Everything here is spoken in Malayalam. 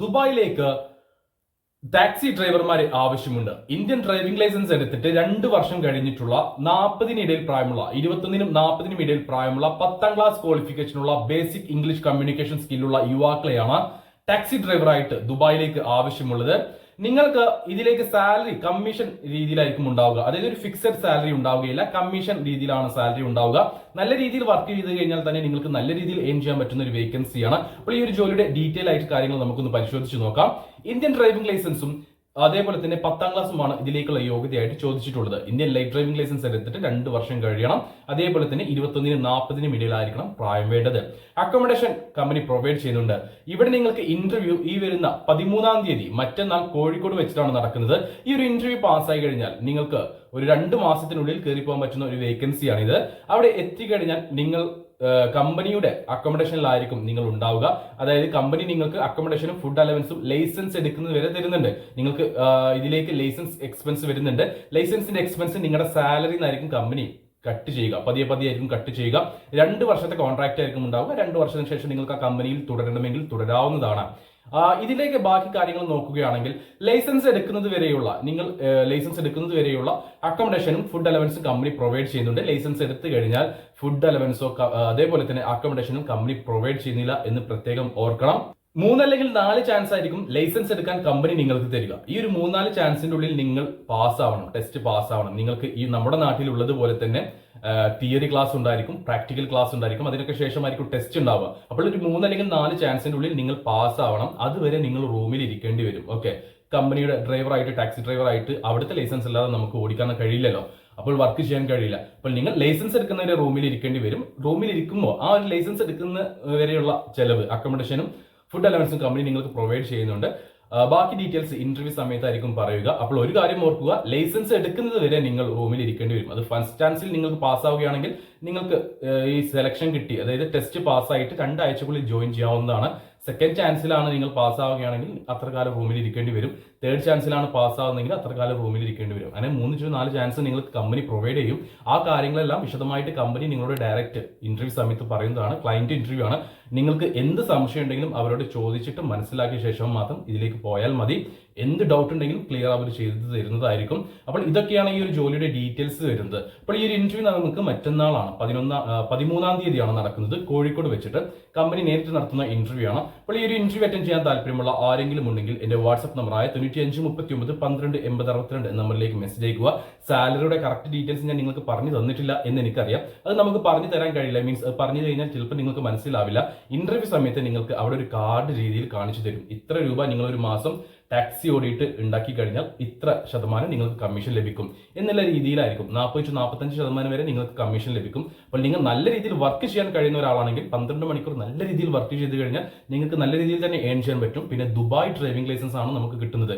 ദുബായിലേക്ക് ടാക്സി ഡ്രൈവർമാരെ ആവശ്യമുണ്ട്. ഇന്ത്യൻ ഡ്രൈവിംഗ് ലൈസൻസ് എടുത്തിട്ട് രണ്ട് വർഷം കഴിഞ്ഞിട്ടുള്ള നാൽപ്പതിനിടയിൽ പ്രായമുള്ള ഇരുപത്തൊന്നിനും നാൽപ്പതിനും ഇടയിൽ പ്രായമുള്ള പത്താം ക്ലാസ് ക്വാളിഫിക്കേഷനുള്ള ബേസിക് ഇംഗ്ലീഷ് കമ്മ്യൂണിക്കേഷൻ സ്കില്ലുള്ള യുവാക്കളെയാണ് ടാക്സി ഡ്രൈവറായിട്ട് ദുബായിലേക്ക് ആവശ്യമുള്ളത്. നിങ്ങൾക്ക് ഇതിലേക്ക് സാലറി കമ്മീഷൻ രീതിയിലായിരിക്കും ഉണ്ടാവുക. അതായത് ഒരു ഫിക്സഡ് സാലറി ഉണ്ടാവുകയില്ല കമ്മീഷൻ രീതിയിലാണ് സാലറി ഉണ്ടാവുക. നല്ല രീതിയിൽ വർക്ക് ചെയ്ത് കഴിഞ്ഞാൽ തന്നെ നിങ്ങൾക്ക് നല്ല രീതിയിൽ ഏൺ ചെയ്യാൻ പറ്റുന്ന ഒരു വേക്കൻസിയാണ് അപ്പോൾ ഈ ഒരു ജോലിയുടെ ഡീറ്റെയിൽ ആയിട്ട് കാര്യങ്ങൾ നമുക്കൊന്ന് പരിശോധിച്ച് നോക്കാം. ഇന്ത്യൻ ഡ്രൈവിംഗ് ലൈസൻസും അതേപോലെ തന്നെ പത്താം ക്ലാസ്സുമാണ് ഇതിലേക്കുള്ള യോഗ്യതയായിട്ട് ചോദിച്ചിട്ടുള്ളത്. ഇന്ത്യൻ ലൈഫ് ഡ്രൈവിംഗ് ലൈസൻസ് എടുത്തിട്ട് രണ്ട് വർഷം കഴിയണം. അതേപോലെ തന്നെ ഇരുപത്തൊന്നിനും നാൽപ്പതിനും ഇടയിലായിരിക്കണം പ്രായം വേണ്ടത്. അക്കോമഡേഷൻ കമ്പനി പ്രൊവൈഡ് ചെയ്യുന്നുണ്ട്. ഇവിടെ നിങ്ങൾക്ക് ഇന്റർവ്യൂ ഈ വരുന്ന പതിമൂന്നാം തീയതി മറ്റന്നാൾ കോഴിക്കോട് വെച്ചിട്ടാണ് നടക്കുന്നത്. ഈ ഒരു ഇന്റർവ്യൂ പാസ്സായി കഴിഞ്ഞാൽ നിങ്ങൾക്ക് ഒരു രണ്ട് മാസത്തിനുള്ളിൽ കയറി പോകാൻ പറ്റുന്ന ഒരു വേക്കൻസിയാണിത് അവിടെ എത്തിക്കഴിഞ്ഞാൽ നിങ്ങൾ കമ്പനിയുടെ അക്കോമഡേഷനിലായിരിക്കും നിങ്ങൾ ഉണ്ടാവുക. അതായത് കമ്പനി നിങ്ങൾക്ക് അക്കോമഡേഷനും ഫുഡ് അലവൻസും ലൈസൻസ് എടുക്കുന്നത് വരെ തരുന്നുണ്ട്. നിങ്ങൾക്ക് ഇതിലേക്ക് ലൈസൻസ് എക്സ്പെൻസ് വരുന്നുണ്ട്. ലൈസൻസിന്റെ എക്സ്പെൻസ് നിങ്ങളുടെ സാലറിയിൽ നിന്നായിരിക്കും കമ്പനി കട്ട് ചെയ്യുക. പതിയെ പതിയെ ആയിരിക്കും കട്ട് ചെയ്യുക. രണ്ട് വർഷത്തെ കോൺട്രാക്റ്റ് ആയിരിക്കും ഉണ്ടാവുക. രണ്ട് വർഷത്തിന് ശേഷം നിങ്ങൾക്ക് ആ കമ്പനിയിൽ തുടരണമെങ്കിൽ തുടരാവുന്നതാണ്. ഇതിലേക്ക് ബാക്കി കാര്യങ്ങൾ നോക്കുകയാണെങ്കിൽ ലൈസൻസ് എടുക്കുന്നത് വരെയുള്ള നിങ്ങൾ ലൈസൻസ് എടുക്കുന്നത് വരെയുള്ള അക്കോമഡേഷനും ഫുഡ് അലവൻസും കമ്പനി പ്രൊവൈഡ് ചെയ്യുന്നുണ്ട്. ലൈസൻസ് എടുത്തു കഴിഞ്ഞാൽ ഫുഡ് അലവൻസോ അതേപോലെ തന്നെ അക്കോമഡേഷനും കമ്പനി പ്രൊവൈഡ് ചെയ്യുന്നില്ല എന്ന് പ്രത്യേകം ഓർക്കണം. മൂന്നല്ലെങ്കിൽ നാല് ചാൻസ് ആയിരിക്കും ലൈസൻസ് എടുക്കാൻ കമ്പനി നിങ്ങൾക്ക് തരിക. ഈ ഒരു മൂന്നാൽ ചാൻസിന്റെ ഉള്ളിൽ നിങ്ങൾ പാസ് ആവണം ടെസ്റ്റ് പാസ് ആവണം. നിങ്ങൾക്ക് ഈ നമ്മുടെ നാട്ടിൽ ഉള്ളതുപോലെ തന്നെ തിയറി ക്ലാസ് ഉണ്ടായിരിക്കും പ്രാക്ടിക്കൽ ക്ലാസ് ഉണ്ടായിരിക്കും അതിനൊക്കെ ശേഷമായിരിക്കും ടെസ്റ്റ് ഉണ്ടാവുക. അപ്പോൾ ഒരു മൂന്ന് അല്ലെങ്കിൽ നാല് ചാൻസിന്റെ ഉള്ളിൽ നിങ്ങൾ പാസ് ആവണം. അതുവരെ നിങ്ങൾ റൂമിൽ ഇരിക്കേണ്ടി വരും. ഓക്കെ കമ്പനിയുടെ ഡ്രൈവറായിട്ട് ടാക്സി ഡ്രൈവറായിട്ട് അവിടുത്തെ ലൈസൻസ് ഇല്ലാതെ നമുക്ക് ഓടിക്കാൻ കഴിയില്ലല്ലോ. അപ്പോൾ വർക്ക് ചെയ്യാൻ കഴിയില്ല. അപ്പോൾ നിങ്ങൾ ലൈസൻസ് എടുക്കുന്നവരെ റൂമിൽ ഇരിക്കേണ്ടി വരും. റൂമിൽ ഇരിക്കുമ്പോൾ ആ ഒരു ലൈസൻസ് എടുക്കുന്ന വരെയുള്ള ചെലവ് അക്കോമഡേഷനും ഫുഡ് അലവൻസും കമ്പനി നിങ്ങൾക്ക് പ്രൊവൈഡ് ചെയ്യുന്നുണ്ട്. ബാക്കി ഡീറ്റെയിൽസ് ഇന്റർവ്യൂ സമയത്തായിരിക്കും പറയുക. അപ്പോൾ ഒരു കാര്യം ഓർക്കുക ലൈസൻസ് എടുക്കുന്നത് വരെ നിങ്ങൾ റൂമിൽ ഇരിക്കേണ്ടി വരും. അത് ഫസ്റ്റ് ചാൻസിൽ നിങ്ങൾക്ക് പാസ്സാവുകയാണെങ്കിൽ നിങ്ങൾക്ക് ഈ സെലക്ഷൻ കിട്ടി. അതായത് ടെസ്റ്റ് പാസ്സായിട്ട് രണ്ടാഴ്ചക്കുള്ളിൽ ജോയിൻ ചെയ്യാവുന്നതാണ്. സെക്കൻഡ് ചാൻസിലാണ് നിങ്ങൾ പാസ്സാവുകയാണെങ്കിൽ അത്ര കാലം റൂമിൽ ഇരിക്കേണ്ടി വരും. തേർഡ് ചാൻസിലാണ് പാസ്സാവുന്നെങ്കിൽ അത്ര കാലം റൂമിൽ ഇരിക്കേണ്ടി വരും. അങ്ങനെ മൂന്ന് ടു നാല് ചാൻസ് നിങ്ങൾക്ക് കമ്പനി പ്രൊവൈഡ് ചെയ്യും. ആ കാര്യങ്ങളെല്ലാം വിശദമായിട്ട് കമ്പനി നിങ്ങളോട് ഡയറക്റ്റ് ഇന്റർവ്യൂ സമയത്ത് പറയുന്നതാണ്. ക്ലയന്റ് ഇന്റർവ്യൂ ആണ്. നിങ്ങൾക്ക് എന്ത് സംശയം ഉണ്ടെങ്കിലും അവരോട് ചോദിച്ചിട്ട് മനസ്സിലാക്കിയ ശേഷം മാത്രം ഇതിലേക്ക് പോയാൽ മതി. എന്ത് ഡൗട്ട് ഉണ്ടെങ്കിലും ക്ലിയർ അവർ ചെയ്ത് തരുന്നതായിരിക്കും. അപ്പോൾ ഇതൊക്കെയാണ് ഈ ഒരു ജോലിയുടെ ഡീറ്റെയിൽസ് വരുന്നത്. അപ്പോൾ ഈ ഒരു ഇന്റർവ്യൂ നമുക്ക് മറ്റന്നാളാണ് പതിനൊന്നാം പതിമൂന്നാം തീയതിയാണ് നടക്കുന്നത് കോഴിക്കോട് വെച്ചിട്ട്. കമ്പനി നേരിട്ട് നടത്തുന്ന ഇന്റർവ്യൂ ആണ്. അപ്പോൾ ഈ ഒരു ഇന്റർവ്യൂ അറ്റൻഡ് ചെയ്യാൻ താല്പര്യമുള്ള ആരെങ്കിലും ഉണ്ടെങ്കിൽ എന്റെ വാട്സ്ആപ്പ് നമ്പറായ തൊണ്ണൂറ്റി അഞ്ച് മുപ്പത്തി ഒമ്പത് പന്ത്രണ്ട് എൺപത് അറുപത്തിരണ്ട് നമ്പറിലേക്ക് മെസ്സേജ് അയക്കുക. സാലറിയുടെ കറക്റ്റ് ഡീറ്റെയിൽസ് ഞാൻ നിങ്ങൾക്ക് പറഞ്ഞു തന്നിട്ടില്ല എന്ന് എനിക്കറിയാം. അത് നമുക്ക് പറഞ്ഞു തരാൻ കഴിയില്ല. മീൻസ് പറഞ്ഞു കഴിഞ്ഞാൽ ചിലപ്പോൾ നിങ്ങൾക്ക് മനസ്സിലാവില്ല. ഇന്റർവ്യൂ സമയത്ത് നിങ്ങൾക്ക് അവിടെ ഒരു കാർഡ് രീതിയിൽ കാണിച്ചു തരും. ഇത്ര രൂപ നിങ്ങൾ ഒരു മാസം ടാക്സി ഓടിയിട്ട് ഉണ്ടാക്കി കഴിഞ്ഞാൽ ഇത്ര ശതമാനം നിങ്ങൾക്ക് കമ്മീഷൻ ലഭിക്കും. എന്നുള്ള രീതിയിലായിരിക്കും. നാൽപ്പത് ടു നാൽപ്പത്തഞ്ച് ശതമാനം വരെ നിങ്ങൾക്ക് കമ്മീഷൻ ലഭിക്കും. അപ്പോൾ നിങ്ങൾ നല്ല രീതിയിൽ വർക്ക് ചെയ്യാൻ കഴിയുന്ന ഒരാളാണെങ്കിൽ പന്ത്രണ്ട് മണിക്കൂർ നല്ല രീതിയിൽ വർക്ക് ചെയ്ത് കഴിഞ്ഞാൽ നിങ്ങൾക്ക് നല്ല രീതിയിൽ തന്നെ ഏൺ ചെയ്യാൻ പറ്റും. പിന്നെ ദുബായ് ഡ്രൈവിംഗ് ലൈസൻസ് ആണ് നമുക്ക് കിട്ടുന്നത്.